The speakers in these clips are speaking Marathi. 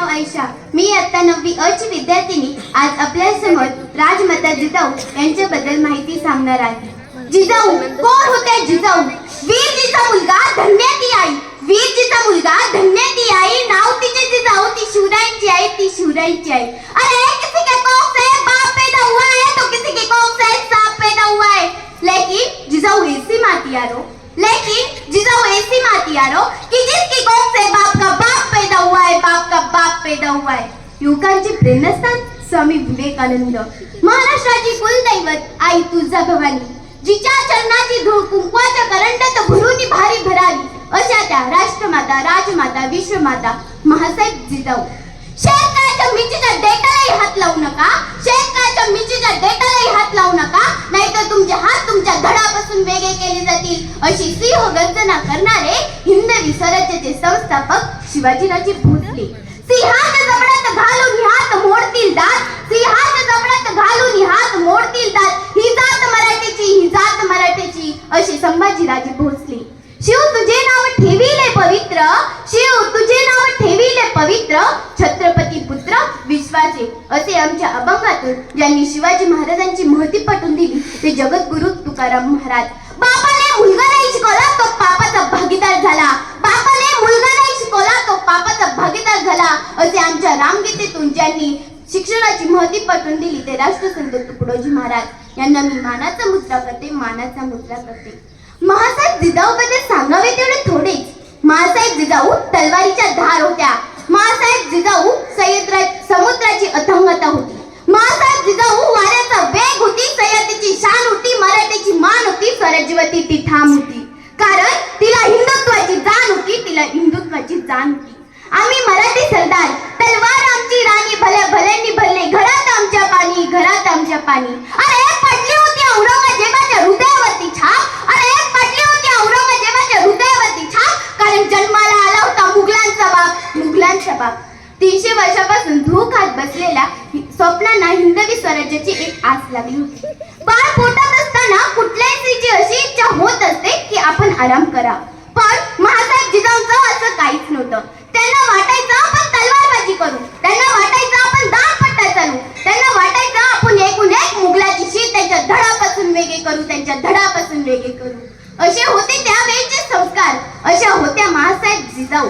नाव आयशा. मी इयत्ता नववी अ ची विद्यार्थिनी. आज आपल्या समोर राजमाता जिजाऊ यांच्याबद्दल माहिती सांगणार आहे. जिजाऊ, कोण होते जिजाऊ? वीरजीचा मुलगा धन्य ती आई वीरजीचा मुलगा धन्य ती आई. नाव तिचे जिजाऊ, ती शिवरायांची आई, ती शिवरायांची आई. अरे किसी के कोख से बाप पैदा हुआ है तो किसी के कोख से सांप पैदा हुआ है लेकिन जिजाऊ ऐसी माती यारो का बाप पैदा हुआ है। युवकांचे प्रेरणास्थान स्वामी विवेकानंद। महाराष्ट्राची कुलदैवत आई तुझा भवानी जिच्या चरणाची धूळ कुंकवाच्या करंडात भरून भारी भरावी अशा त्या राष्ट्रमाता राजमाता विश्वमाता महासाहेब जिजाऊ. शेतकऱ्याच्या मिरचीच्या डेटालाही हात लावू नका. शेतकऱ्याच्या मिरचीच्या डेटालाही हात लावू नका. नाहीतर तुमचे हात तुमच्या धडापासून वेगळे केले जातील अशी सिंह गर्जना करणारे हिंदवी स्वराज्याचे संस्थापक शिवाजीराजे भोसले. संभाजीराजे भोसले. शिव तुझे नाव ठेविले पवित्र शिव तुझे नाव ठेविले पवित्र छत्रपती पुत्र विश्वाचे. असे आमच्या अभंगातून ज्यांनी शिवाजी महाराजांची महती पटवून दिली ते जगद्गुरु तुकाराम महाराज. बापाने मुलगा नाही शिकवला तो पापाचा भागीदार झाला. बापाने मुलगा नाही शिकवला तो पापाचा भागीदार झाला. असे आमच्या रामगीतेतून ज्यांनी शिक्षणाची महती पटवून दिली ते राष्ट्रसंत तुकडोजी महाराज. यांना मी मानाचा मुद्रा करते मानाचा मुद्रा करते. महासाहेब जिजाऊ बद्दल सांगावे तेवढे थोडेच. महासाहेब जिजाऊ तलवारीच्या धार होत्या. महासाहेब जिजाऊ सह्याद्रा समुद्राची अथंगता होती. महासाहेब जिजाऊ वाऱ्याचा वेग होती सह्याद्रीची शान होती मराठीची मान होती स्वराज्यवती ती ठाम होती. कारण तिला हिंदुत्वाची जाण होती तिला हिंदुत्वाची जाण होती. आम्ही मराठी सरदार तलवार आमची राणी भल्या भल्यांनी भरले घरात आमच्या पाणी घरात आमच्या पाणी. बाप तीनशे वर्षापासून धूळ खात बसलेल्या स्वप्नांना हिंदवी स्वराज्याची एक आस लागली होती. बाळ पोटात असताना कुठल्याही स्त्रीची अशी इच्छा होत असते की आपण आराम करा. पण महासाहेब जिजाऊंचं असं काहीच नव्हतं. त्यांना वाटायचं आपण तलवारबाजी करू. त्यांना वाटायचं आपण दाणपट्टा चालू. त्यांना वाटायचं आपण एकूण एक मुघलाची शीट त्यांच्या धडापासून वेगळे करू त्यांच्या धडापासून वेगळे करू. असे होते त्यावेळेचे संस्कार. अशा होत्या महासाहेब जिजाऊ.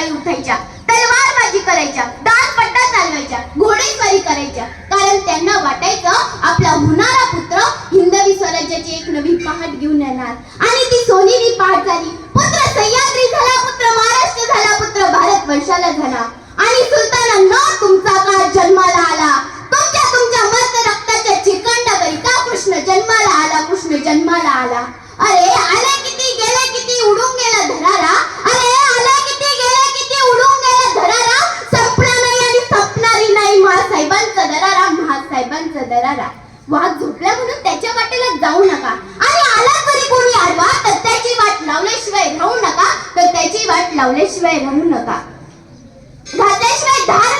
सकाळी उठायच्या तलवारबाजी करायच्या दाणपट्टा चालवायच्या घोडेस्वारी करायच्या. कारण त्यांना वाटायचं आपला होणारा पुत्र हिंदवी स्वराज्याची एक नवी पहाट घेऊन येणार. आणि ती सोनेरी पहाट झाली. गदराला वाघ झोपला म्हणून त्याच्या वाटेला जाऊ नका. आणि आला तरी कोणी आडवा तर त्याची वाट लावल्याशिवाय राहू नका तर त्याची वाट लावल्याशिवाय राहू नका. धात्याशिवाय धार